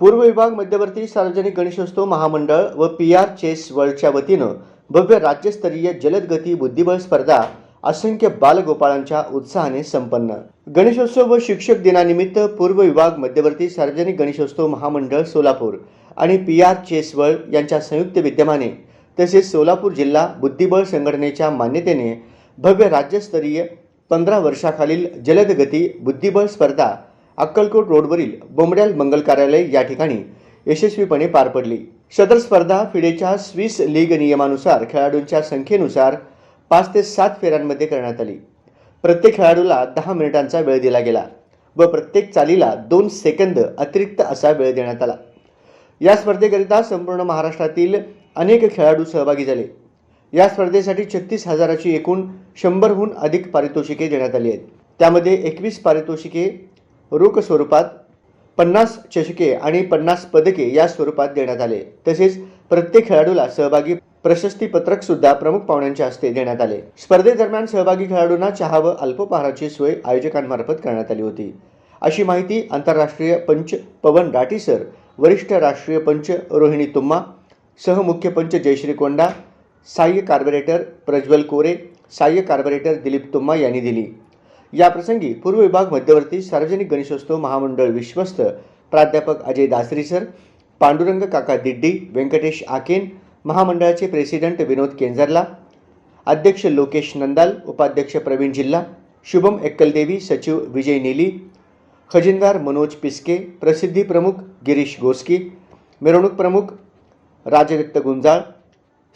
पूर्व विभाग मध्यवर्ती सार्वजनिक गणेशोत्सव महामंडळ व पी आर चेस वर्ल्डच्या वतीनं भव्य राज्यस्तरीय जलदगती बुद्धिबळ स्पर्धा असंख्य बालगोपाळांच्या उत्साहाने संपन्न. गणेशोत्सव व शिक्षक दिनानिमित्त पूर्व विभाग मध्यवर्ती सार्वजनिक गणेशोत्सव महामंडळ सोलापूर आणि पी आर चेस वर्ल्ड यांच्या संयुक्त विद्यमाने तसेच सोलापूर जिल्हा बुद्धिबळ संघटनेच्या मान्यतेने भव्य राज्यस्तरीय पंधरा वर्षाखालील जलदगती बुद्धिबळ स्पर्धा अक्कलकोट रोडवरील बोंबड्याल मंगल कार्यालय या ठिकाणी यशस्वीपणे पार पडली. सदर स्पर्धा फिडेच्या स्विस लीग नियमानुसार खेळाडूंच्या संख्येनुसार पाच ते सात फेऱ्यांमध्ये करण्यात आली. प्रत्येक खेळाडूला दहा मिनिटांचा वेळ दिला गेला व प्रत्येक चालीला दोन सेकंद अतिरिक्त असा वेळ देण्यात आला. या स्पर्धेकरिता संपूर्ण महाराष्ट्रातील अनेक खेळाडू सहभागी झाले. या स्पर्धेसाठी छत्तीस हजाराची एकूण शंभरहून अधिक पारितोषिके देण्यात आली आहेत. त्यामध्ये एकवीस पारितोषिके रोख स्वरूपात पन्नास चषके आणि पन्नास पदके या स्वरूपात देण्यात आले. तसेच प्रत्येक खेळाडूला सहभागी प्रशस्तीपत्रक सुद्धा प्रमुख पाहुण्यांच्या हस्ते देण्यात आले. स्पर्धेदरम्यान सहभागी खेळाडूंना चहा व अल्पोपहाराची सोय आयोजकांमार्फत करण्यात आली होती. अशी माहिती आंतरराष्ट्रीय पंच पवन राटीसर वरिष्ठ राष्ट्रीय पंच रोहिणी तुम्मा सहमुख्य पंच जयश्री कोंडा सहाय्य कार्बोरेटर प्रज्वल कोरे सहाय्य कार्बोरेटर दिलीप तुम्मा यांनी दिली. याप्रसंगी पूर्व विभाग मध्यवर्ती सार्वजनिक गणेशोत्सव महामंडळ विश्वस्त प्राध्यापक अजय दासरी सर पांडुरंग काका दिड्डी व्यंकटेश आकेन महामंडळाचे प्रेसिडेंट विनोद केंजरला अध्यक्ष लोकेश नंदाल उपाध्यक्ष प्रवीण जिल्हा शुभम एक्कलदेवी सचिव विजय नेली खजिनदार मनोज पिस्के प्रसिद्धी प्रमुख गिरीश गोस्की मिरवणूक प्रमुख राजदत्त गुंजाळ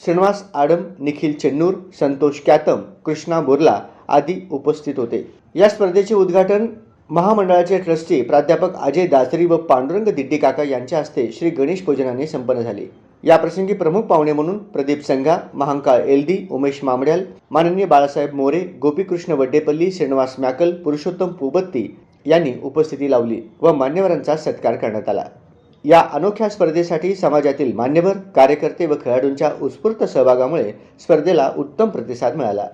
श्रीनिवास आडम निखिल चेन्नूर संतोष कॅतम कृष्णा बोर्ला आदी उपस्थित होते. या स्पर्धेचे उद्घाटन महामंडळाचे ट्रस्टी प्राध्यापक अजय दासरी व पांडुरंग दिड्डी काका यांच्या हस्ते श्री गणेश पूजनाने संपन्न झाले. याप्रसंगी प्रमुख पाहुणे म्हणून प्रदीप संघा महांकाळ एलडी उमेश मामड्याल माननीय बाळासाहेब मोरे गोपीकृष्ण वड्डेपल्ली श्रीनिवास मॅकल पुरुषोत्तम पुबत्ती यांनी उपस्थिती लावली व मान्यवरांचा सत्कार करण्यात आला. या अनोख्या स्पर्धेसाठी समाजातील मान्यवर कार्यकर्ते व खेळाडूंच्या उत्स्फूर्त सहभागामुळे स्पर्धेला उत्तम प्रतिसाद मिळाला.